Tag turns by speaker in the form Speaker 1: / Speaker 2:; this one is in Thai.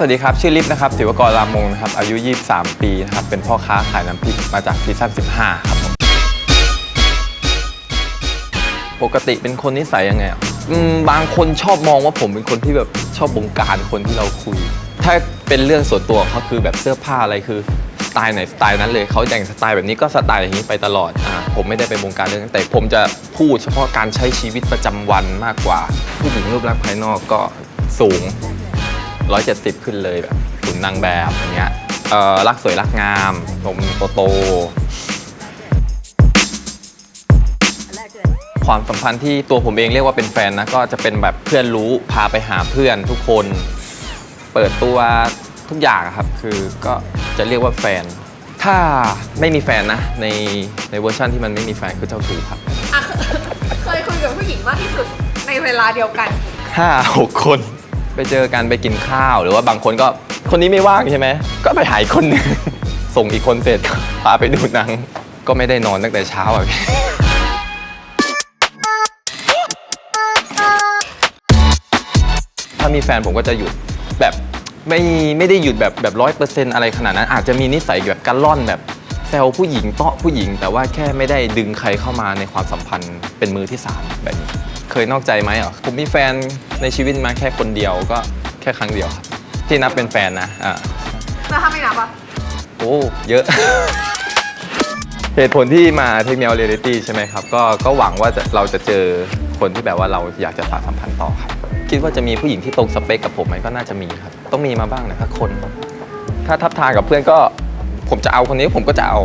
Speaker 1: สวัสดีครับ ชื่อลิฟต์นะครับศิวกรรามงนะครับ อายุ 23 ปีนะครับ เป็นพ่อค้าขายน้ำพริกมาจากซีซั่น15 ครับผมปกติเป็นคนนิสัยยังไงอะอืมบางคนชอบมองว่าผมเป็นคนที่แบบชอบบงการคนที่เราคุย ถ้าเป็นเรื่องส่วนตัวเขาคือแบบเสื้อผ้าอะไรคือสไตล์ไหนสไตล์นั้นเลยเขาแต่งสไตล์แบบนี้ก็สไตล์อย่างนี้ไปตลอดอ่าผมไม่ได้ไปบงการเรื่องนั้นแต่ผมจะพูดเฉพาะการใช้ชีวิตประจำวันมากกว่าผู้หญิงรูปลักษณ์ภายนอกก็สูง 170 ขึ้นเลยแบบหุ่นนางแบบอย่างเงี้ยเอ่อรักสวยรักงามนมโตๆความสัมพันธ์ที่ตัวผมเองเรียกว่าเป็นแฟนนะก็จะเป็นแบบเพื่อนรู้พาไปหาเพื่อนทุกคน เปิดตัวทุกอย่างอะครับคือก็จะเรียกว่าแฟน ถ้าไม่มีแฟนนะในในเวอร์ชันที่มันไม่มีแฟนคือเจ้าชู้ครับ
Speaker 2: อะเคยคุยกับผู้หญิงมากที่สุดในเวลาเดียวกัน
Speaker 1: ห้าหกคน ไปเจอกันไปกินข้าวหรือว่าบางคนก็คนนี้ไม่ว่างใช่ไหมก็ไปหายคนหนึ่งส่งอีกคนเสร็จก็พาไปดูหนัง ก็ไม่ได้นอนตั้งแต่เช้าอะพี่ถ้ามีแฟนผมก็จะหยุดแบบไม่ไม่ได้หยุดแบบแบบร้อยเปอร์เซ็นต์อะไรขนาดนั้น อาจจะมีนิสัยแบบการล่อนแบบแซวผู้หญิงเตาะผู้หญิง แต่ว่าแค่ไม่ได้ดึงใครเข้ามาในความสัมพันธ์เป็นมือที่สามแบบนี้ เคยนอกใจไหมอะผมมีแฟนในชีวิตมาแค่คนเดียวก็แค่ครั้งเดียวครับที่นับเป็นแฟนนะอ่า
Speaker 2: แล้วถ้าไม่นับอะ
Speaker 1: โอ้เยอะ เหตุผลที่มาเทคเมลเรียลิตี้ใช่ไหมครับ ก็ก็หวังว่าจะเราจะเจอคนที่แบบว่าเราอยากจะสานสัมพันธ์ต่อครับ คิดว่าจะมีผู้หญิงที่ตรงสเปคกับผมไหมก็น่าจะมีครับ ต้องมีมาบ้างนะถ้าคน ถ้าทับทางกับเพื่อนก็ผมจะเอาคนนี้ผมก็จะเอา